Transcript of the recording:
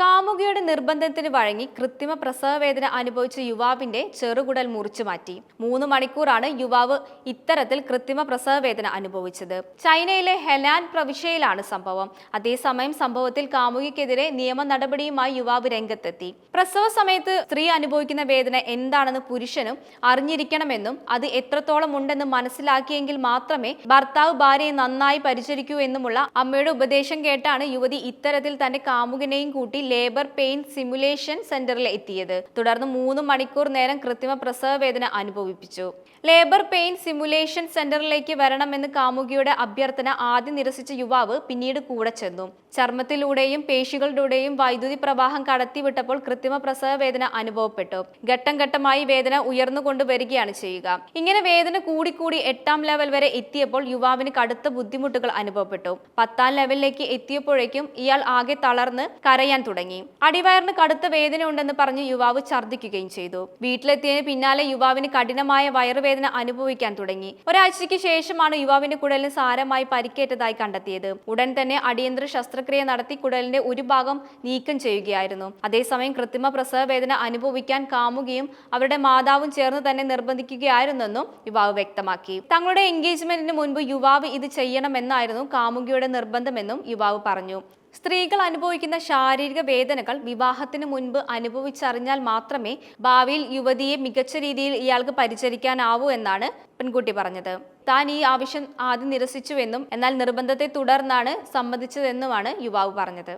കാമുകിയുടെ നിർബന്ധത്തിന് വഴങ്ങി കൃത്രിമ പ്രസവവേദന അനുഭവിച്ച യുവാവിന്റെ ചെറുകുടൽ മുറിച്ചു മാറ്റി. മൂന്ന് മണിക്കൂറാണ് യുവാവ് ഇത്തരത്തിൽ കൃത്രിമ പ്രസവവേദന അനുഭവിച്ചത്. ചൈനയിലെ ഹെനാൻ പ്രവിശ്യയിലാണ് സംഭവം. അതേസമയം സംഭവത്തിൽ കാമുകിക്കെതിരെ നിയമ നടപടിയുമായി യുവാവ് രംഗത്തെത്തി. പ്രസവ സമയത്ത് സ്ത്രീ അനുഭവിക്കുന്ന വേദന എന്താണെന്ന് പുരുഷനും അറിഞ്ഞിരിക്കണമെന്നും അത് എത്രത്തോളം ഉണ്ടെന്ന് മനസ്സിലാക്കിയെങ്കിൽ മാത്രമേ ഭർത്താവ് ഭാര്യയെ നന്നായി പരിചരിക്കൂ എന്നുമുള്ള അമ്മയുടെ ഉപദേശം കേട്ടാണ് യുവതി ഇത്തരത്തിൽ തന്റെ കാമുകനെയും കൂട്ടി ലേബർ പെയിൻ സിമുലേഷൻ സെന്ററിൽ എത്തിയത്. തുടർന്ന് മൂന്ന് മണിക്കൂർ നേരം കൃത്രിമ പ്രസവ വേദന അനുഭവിപ്പിച്ചു. ലേബർ പെയിൻ സിമുലേഷൻ സെന്ററിലേക്ക് വരണമെന്ന് കാമുകിയുടെ അഭ്യർത്ഥന ആദ്യം നിരസിച്ച യുവാവ് പിന്നീട് കൂടെ ചെന്നു. ചർമ്മത്തിലൂടെയും പേശികളുടെയും വൈദ്യുതി പ്രവാഹം കടത്തിവിട്ടപ്പോൾ കൃത്രിമ പ്രസവ വേദന അനുഭവപ്പെട്ടു. ഘട്ടം ഘട്ടമായി വേദന ഉയർന്നുകൊണ്ട് വരികയാണ് ചെയ്യുക. ഇങ്ങനെ വേദന കൂടിക്കൂടി എട്ടാം ലെവൽ വരെ എത്തിയപ്പോൾ യുവാവിന് കടുത്ത ബുദ്ധിമുട്ടുകൾ അനുഭവപ്പെട്ടു. പത്താം ലെവലിലേക്ക് എത്തിയപ്പോഴേക്കും ഇയാൾ ആകെ തളർന്ന് കരയാൻ തുടങ്ങി. അടിവയറിന് കടുത്ത വേദന ഉണ്ടെന്ന് പറഞ്ഞ് യുവാവ് ഛർദ്ദിക്കുകയും ചെയ്തു. വീട്ടിലെത്തിയതിന് പിന്നാലെ യുവാവിന് കഠിനമായ വയറുവേദന അനുഭവിക്കാൻ തുടങ്ങി. ഒരാഴ്ചയ്ക്ക് ശേഷമാണ് യുവാവിന്റെ കുടലിന് സാരമായി പരിക്കേറ്റതായി കണ്ടെത്തിയത്. ഉടൻ തന്നെ അടിയന്തര ശസ്ത്രക്രിയ നടത്തി കുടലിന്റെ ഒരു ഭാഗം നീക്കം ചെയ്യുകയായിരുന്നു. അതേസമയം കൃത്രിമ പ്രസവ വേദന അനുഭവിക്കാൻ കാമുകിയും അവരുടെ മാതാവും ചേർന്ന് തന്നെ നിർബന്ധിക്കുകയായിരുന്നെന്നും യുവാവ് വ്യക്തമാക്കി. തങ്ങളുടെ എൻഗേജ്മെന്റിന് മുൻപ് യുവാവ് ഇത് ചെയ്യണമെന്നായിരുന്നു കാമുകിയുടെ നിർബന്ധമെന്നും യുവാവ് പറഞ്ഞു. സ്ത്രീകൾ അനുഭവിക്കുന്ന ശാരീരിക വേദനകൾ വിവാഹത്തിന് മുൻപ് അനുഭവിച്ചറിഞ്ഞാൽ മാത്രമേ ഭാവിയിൽ യുവതിയെ മികച്ച രീതിയിൽ ഇയാൾക്ക് പരിചരിക്കാനാവൂ എന്നാണ് പെൺകുട്ടി പറഞ്ഞത്. താൻ ഈ ആവശ്യം ആദ്യം നിരസിച്ചുവെന്നും എന്നാൽ നിർബന്ധത്തെ തുടർന്നാണ് സമ്മതിച്ചതെന്നുമാണ് യുവാവ് പറഞ്ഞത്.